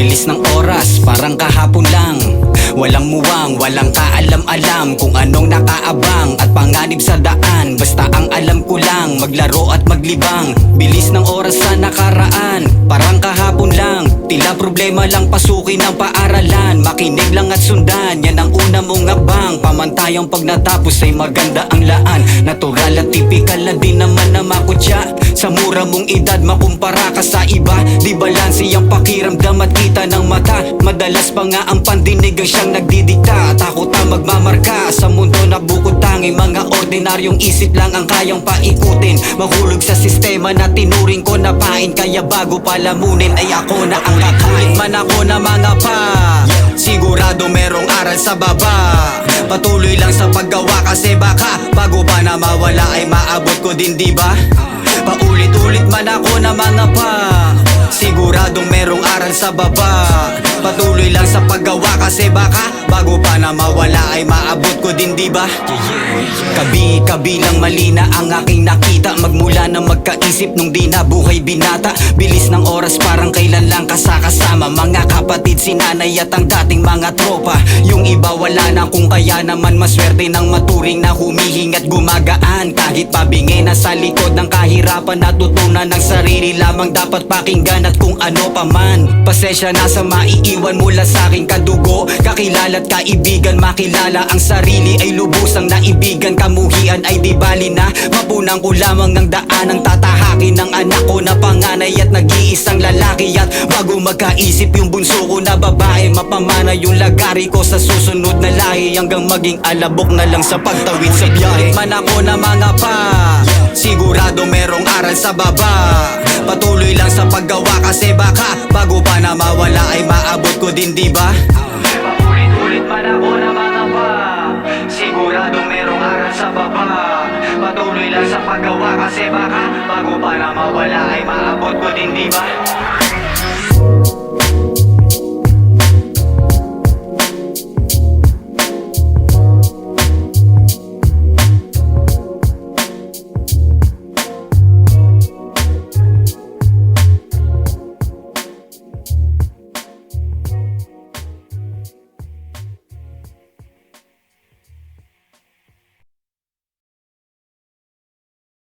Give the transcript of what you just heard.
Bilis ng oras, parang kahapon lang. Walang muwang, walang kaalam-alam Kung anong nakaabang at panganib sa daan. Basta ang alam ko lang, maglaro at maglibang. Bilis ng oras sa nakaraan, parang kahapon lang. Tila problema lang pasukin ng paaralan. Makinig lang at sundan, yan ang una mong abang Pamantayang pag natapos ay maganda ang laan. Natural na din naman na makutya. Sa mura mong edad makumpara ka sa iba. Di balanse ang pakiramdam at kita ng mata. Madalas pa nga ang pandinig ang siyang nagdidikta. Takot na magmamarka sa mundo na bukod tangi Mga ordinaryong isip lang ang kayang paikutin. Mahulog sa sistema na tinuring ko na pain. Kaya bago palamunin ay ako na ang kakain. Man ako na mga pa aral sa baba Patuloy lang sa paggawa. Kasi baka Bago pa na mawala ay maabot ko din di ba? Paulit-ulit man ako na mga pa. Siguradong merong aral sa baba. Patuloy lang sa paggawa. Kasi baka Bago pa na mawala ay maabot ko din di ba? Kabi-kabilang mali na ang aking nakita. Magmula na magkaisip nung di na buhay binata. Bilis ng oras parang kailan lang kasakasama. Mga kapatid, sinanay at ang dating mga tropa. Yung iba wala na kung kaya naman maswerte ng maturing na humihing at gumagaan. Kahit pabingi na sa likod ng kahirapan Natutunan ng sarili lamang dapat pakinggan at kung ano pa man. Pasensya na sa maiiwan mula sa aking kadugo. Kakilala at kaibigan makilala ang sarili ay lubusang naibigan. Kamuhian ay di bali na Mapunang ko lamang ng daan. Ang tatahakin ng anak ko na panganay at nag-iisang lalaki. At bago magkaisip yung bunso ko na babae Mapamana yung lagari ko sa susunod na lahi. Hanggang maging alabok na lang sa pagtawid sa biyahe. Man ako na mga pa Sigurado merong aral sa baba. Patuloy lang sa paggawa kasi baka Bago pa na mawala ay maabot ko din di ba? Ako na mga pa Sigurado merong aral sa baba Patuloy lang sa paggawa kasi baka Bago pa na mawala ay maabot ko din di ba?